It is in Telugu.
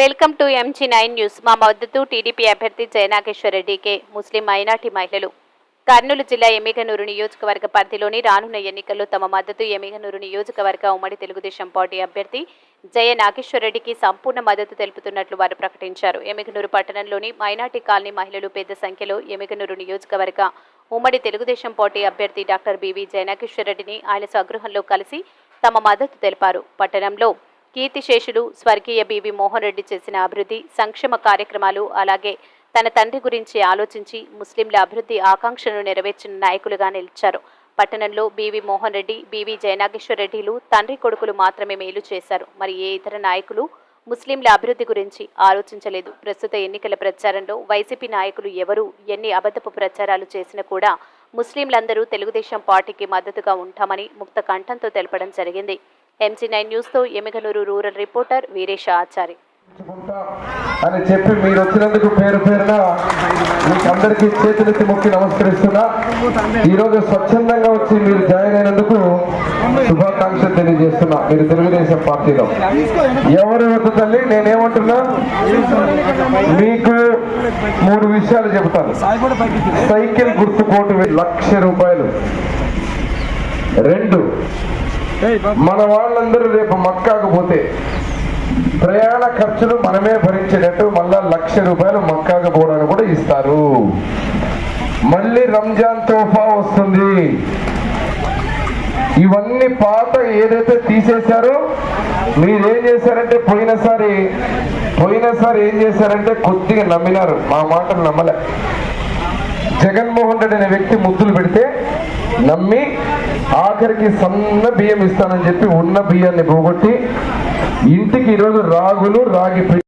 Welcome to MG nine news. మా మద్దతు టీడీపీ అభ్యర్థి జయనాగేశ్వర రెడ్డికే ముస్లిం మైనార్టీ మహిళలు. కర్నూలు జిల్లా ఎమ్మిగనూరు నియోజకవర్గ పరిధిలోని రానున్న ఎన్నికల్లో తమ మద్దతు ఎమ్మిగనూరు నియోజకవర్గ ఉమ్మడి తెలుగుదేశం పార్టీ అభ్యర్థి జయ నాగేశ్వర రెడ్డికి సంపూర్ణ మద్దతు తెలుపుతున్నట్లు వారు ప్రకటించారు. ఎమ్మిగనూరు పట్టణంలోని మైనార్టీ కాలనీ మహిళలు పెద్ద సంఖ్యలో ఎమ్మిగనూరు నియోజకవర్గ ఉమ్మడి తెలుగుదేశం పార్టీ అభ్యర్థి డాక్టర్ బివి జయనాగేశ్వర రెడ్డిని ఆయన స్వగృహంలో కలిసి తమ మద్దతు తెలిపారు. పట్టణంలో కీర్తిశేషులు స్వర్గీయ బివి మోహన్ రెడ్డి చేసిన అభివృద్ధి సంక్షేమ కార్యక్రమాలు అలాగే తన తండ్రి గురించి ఆలోచించి ముస్లింల అభివృద్ధి ఆకాంక్షను నెరవేర్చిన నాయకులుగా నిలిచారు. పట్టణంలో B V Mohan Reddy B V Jayanageswara రెడ్డిలు తండ్రి కొడుకులు మాత్రమే మేలు చేశారు. మరి ఏ ఇతర నాయకులు ముస్లింల అభివృద్ధి గురించి ఆలోచించలేదు. ప్రస్తుత ఎన్నికల ప్రచారంలో వైసీపీ నాయకులు ఎవరు ఎన్ని అబద్ధపు ప్రచారాలు చేసినా కూడా ముస్లింలందరూ తెలుగుదేశం పార్టీకి మద్దతుగా ఉంటామని ముక్త కంఠంతో తెలపడం జరిగింది. ఎంసీ నైన్ న్యూస్తో ఎమిగనూరు రూరల్ రిపోర్టర్ వీరేష ఆచారి. అని చెప్పి మీరు వచ్చినందుకు పేరు పేరున మీకు అందరికీ చేతులెత్తి మొక్కి నమస్కరిస్తున్నా. ఈరోజు స్వచ్ఛందంగా వచ్చి మీరు జాయిన్ అయినందుకు శుభాకాంక్షలు తెలియజేస్తున్నా మీరు తెలుగుదేశం పార్టీలో. ఎవరు వద్దు తల్లి? నేనేమంటున్నా? మీకు మూడు విషయాలు చెబుతాను. సైకిల్ గుర్తుకోటు లక్ష రూపాయలు. రెండు మన వాళ్ళందరూ రేపు మక్కాకు పోతే ప్రయాణ ఖర్చులు మనమే భరించేటట్టు మళ్ళా లక్ష రూపాయలు మక్కాకు పోవడానికి కూడా ఇస్తారు. మళ్ళీ రంజాన్ తోఫా వస్తుంది. ఇవన్నీ పాత ఏదైతే తీసేశారో మీరు ఏం చేశారంటే పోయినసారి పోయినసారి ఏం చేశారంటే కొద్దిగా నమ్మినారు. మా మాటలు నమ్మలే. జగన్మోహన్ రెడ్డి అనే వ్యక్తి ముద్దులు పెడితే నమ్మి ఆఖరికి సన్న బియ్యం ఇస్తానని చెప్పి ఉన్న బియ్యాన్ని పోగొట్టి ఇంటికి ఈరోజు రాగులు రాగి